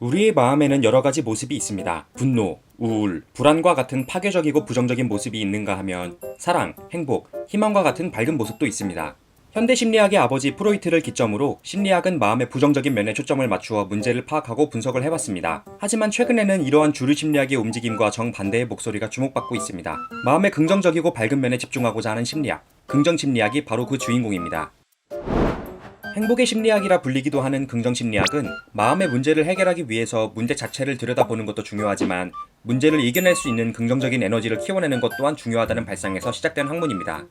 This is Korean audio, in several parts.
우리의 마음에는 여러 가지 모습이 있습니다. 분노, 우울, 불안과 같은 파괴적이고 부정적인 모습이 있는가 하면 사랑, 행복, 희망과 같은 밝은 모습도 있습니다. 현대 심리학의 아버지 프로이트를 기점으로 심리학은 마음의 부정적인 면에 초점을 맞추어 문제를 파악하고 분석을 해왔습니다. 하지만 최근에는 이러한 주류 심리학의 움직임과 정반대의 목소리가 주목받고 있습니다. 마음의 긍정적이고 밝은 면에 집중하고자 하는 심리학, 긍정 심리학이 바로 그 주인공입니다. 행복의 심리학이라 불리기도 하는 긍정 심리학은 마음의 문제를 해결하기 위해서 문제 자체를 들여다보는 것도 중요하지만 문제를 이겨낼 수 있는 긍정적인 에너지를 키워내는 것 또한 중요하다는 발상에서 시작된 학문입니다.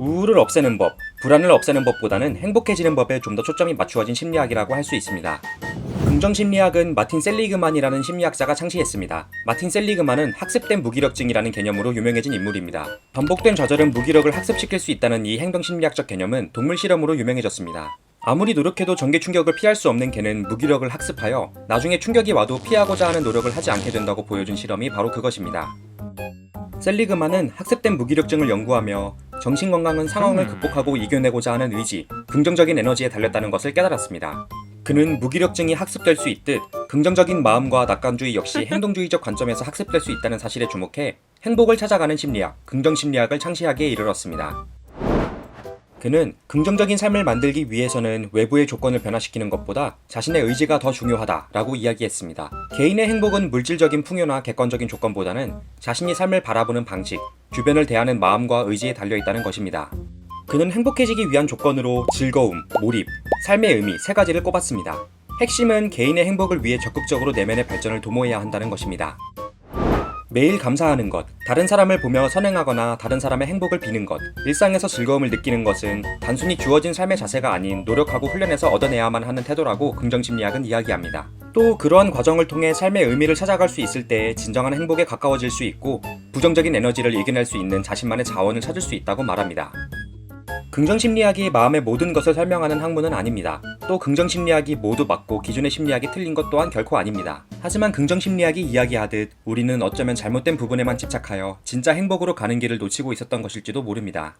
우울을 없애는 법, 불안을 없애는 법보다는 행복해지는 법에 좀 더 초점이 맞추어진 심리학이라고 할 수 있습니다. 긍정 심리학은 마틴 셀리그만이라는 심리학자가 창시했습니다. 마틴 셀리그만은 학습된 무기력증이라는 개념으로 유명해진 인물입니다. 반복된 좌절은 무기력을 학습시킬 수 있다는 이 행동 심리학적 개념은 동물 실험으로 유명해졌습니다. 아무리 노력해도 전개 충격을 피할 수 없는 개는 무기력을 학습하여 나중에 충격이 와도 피하고자 하는 노력을 하지 않게 된다고 보여준 실험이 바로 그것입니다. 셀리그만은 학습된 무기력증을 연구하며 정신건강은 상황을 극복하고 이겨내고자 하는 의지, 긍정적인 에너지에 달렸다는 것을 깨달았습니다. 그는 무기력증이 학습될 수 있듯 긍정적인 마음과 낙관주의 역시 행동주의적 관점에서 학습될 수 있다는 사실에 주목해 행복을 찾아가는 심리학, 긍정심리학을 창시하기에 이르렀습니다. 그는 긍정적인 삶을 만들기 위해서는 외부의 조건을 변화시키는 것보다 자신의 의지가 더 중요하다라고 이야기했습니다. 개인의 행복은 물질적인 풍요나 객관적인 조건보다는 자신이 삶을 바라보는 방식, 주변을 대하는 마음과 의지에 달려 있다는 것입니다. 그는 행복해지기 위한 조건으로 즐거움, 몰입, 삶의 의미 세 가지를 꼽았습니다. 핵심은 개인의 행복을 위해 적극적으로 내면의 발전을 도모해야 한다는 것입니다. 매일 감사하는 것, 다른 사람을 보며 선행하거나 다른 사람의 행복을 비는 것, 일상에서 즐거움을 느끼는 것은 단순히 주어진 삶의 자세가 아닌 노력하고 훈련해서 얻어내야만 하는 태도라고 긍정심리학은 이야기합니다. 또 그러한 과정을 통해 삶의 의미를 찾아갈 수 있을 때 진정한 행복에 가까워질 수 있고 부정적인 에너지를 이겨낼 수 있는 자신만의 자원을 찾을 수 있다고 말합니다. 긍정심리학이 마음의 모든 것을 설명하는 학문은 아닙니다. 또 긍정심리학이 모두 맞고 기존의 심리학이 틀린 것 또한 결코 아닙니다. 하지만 긍정심리학이 이야기하듯 우리는 어쩌면 잘못된 부분에만 집착하여 진짜 행복으로 가는 길을 놓치고 있었던 것일지도 모릅니다.